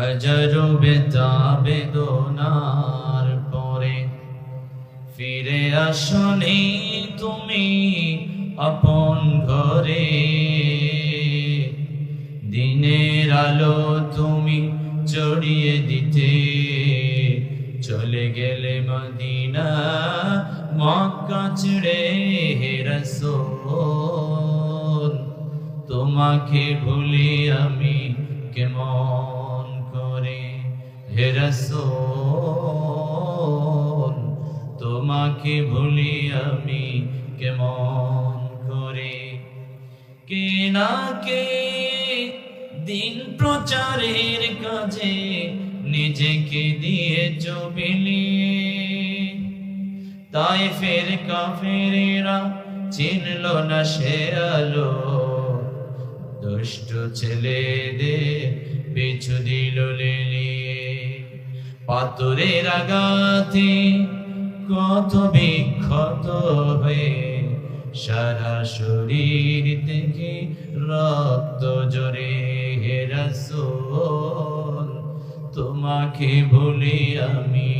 হাজারো বেতা বেদনার পরে ফিরে আসনি তুমি আপন ঘরে। দিনের আলো তুমি চড়িয়ে দিতে চলে গেলে মদিনা, মক্কা ছেড়ে হে রাসূল। তোমাকে ভুলি আমি কেমন? তোমাকে ভুলি আমি কেমন করে? কে না কে দিন প্রচারের কাজে নিজেকে দিয়ে বিলিয়ে? তাই ফের কাফেরেরা চিনল না সে আলো। দুষ্ট ছেলেদের পিছু দিল পাথরের আঘাতে কত বিক্ষত হয়ে সারা শরীর থেকে রক্ত জরে হেরাস তোমাকে ভুলি আমি